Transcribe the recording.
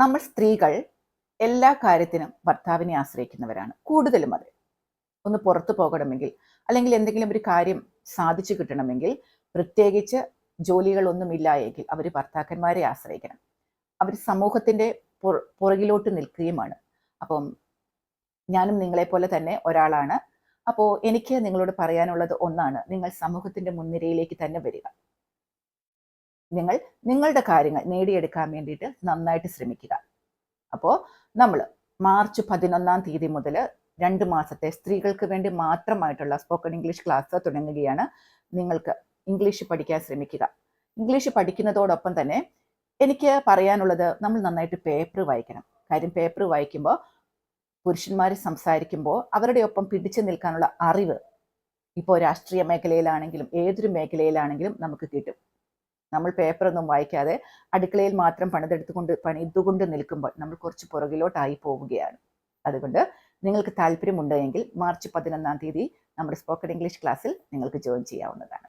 നമ്മൾ സ്ത്രീകൾ എല്ലാ കാര്യത്തിനും ഭർത്താവിനെ ആശ്രയിക്കുന്നവരാണ്. കൂടുതലും അത്. ഒന്ന് പുറത്തു പോകണമെങ്കിൽ അല്ലെങ്കിൽ എന്തെങ്കിലും ഒരു കാര്യം സാധിച്ചു കിട്ടണമെങ്കിൽ പ്രത്യേകിച്ച് ജോലികളൊന്നുമില്ല എങ്കിൽ അവർ ഭർത്താക്കന്മാരെ ആശ്രയിക്കണം. അവർ സമൂഹത്തിന്റെ പുറ- പുറകിലോട്ട് നിൽക്കുകയുമാണ്. അപ്പം ഞാനും നിങ്ങളെപ്പോലെ തന്നെ ഒരാളാണ്. അപ്പോൾ എനിക്ക് നിങ്ങളോട് പറയാനുള്ളത് ഒന്നാണ് നിങ്ങൾ സമൂഹത്തിന്റെ മുൻനിരയിലേക്ക് തന്നെ വരിക. നിങ്ങൾ നിങ്ങളുടെ കാര്യങ്ങൾ നേടിയെടുക്കാൻ വേണ്ടിയിട്ട് നന്നായിട്ട് ശ്രമിക്കുക. അപ്പോൾ നമ്മൾ മാർച്ച് പതിനൊന്നാം തീയതി മുതൽ രണ്ട് മാസത്തെ സ്ത്രീകൾക്ക് വേണ്ടി മാത്രമായിട്ടുള്ള സ്പോക്കൺ ഇംഗ്ലീഷ് ക്ലാസ് തുടങ്ങുകയാണ് നിങ്ങൾക്ക് ഇംഗ്ലീഷ് പഠിക്കാൻ ശ്രമിക്കുക. ഇംഗ്ലീഷ് പഠിക്കുന്നതോടൊപ്പം തന്നെ എനിക്ക് പറയാനുള്ളത് നമ്മൾ നന്നായിട്ട് പേപ്പർ വായിക്കണം. കാര്യം പേപ്പർ വായിക്കുമ്പോൾ പുരുഷന്മാർ സംസാരിക്കുമ്പോൾ അവരുടെ ഒപ്പം പിടിച്ചു നിൽക്കാനുള്ള അറിവ് ഇപ്പോൾ രാഷ്ട്രീയ മേഖലയിലാണെങ്കിലും ഏതൊരു മേഖലയിലാണെങ്കിലും നമുക്ക് കിട്ടും. നമ്മൾ പേപ്പറൊന്നും വായിക്കാതെ അടുക്കളയിൽ മാത്രം പണിതെടുത്തുകൊണ്ട് പണിതുകൊണ്ട് നിൽക്കുമ്പോൾ നമ്മൾ കുറച്ച് പുറകിലോട്ടായി പോവുകയാണ്. അതുകൊണ്ട് നിങ്ങൾക്ക് താല്പര്യമുണ്ടെങ്കിൽ മാർച്ച് പതിനൊന്നാം തീയതി നമ്മുടെ സ്പോക്കൺ ഇംഗ്ലീഷ് ക്ലാസ്സിൽ നിങ്ങൾക്ക് ജോയിൻ ചെയ്യാവുന്നതാണ്.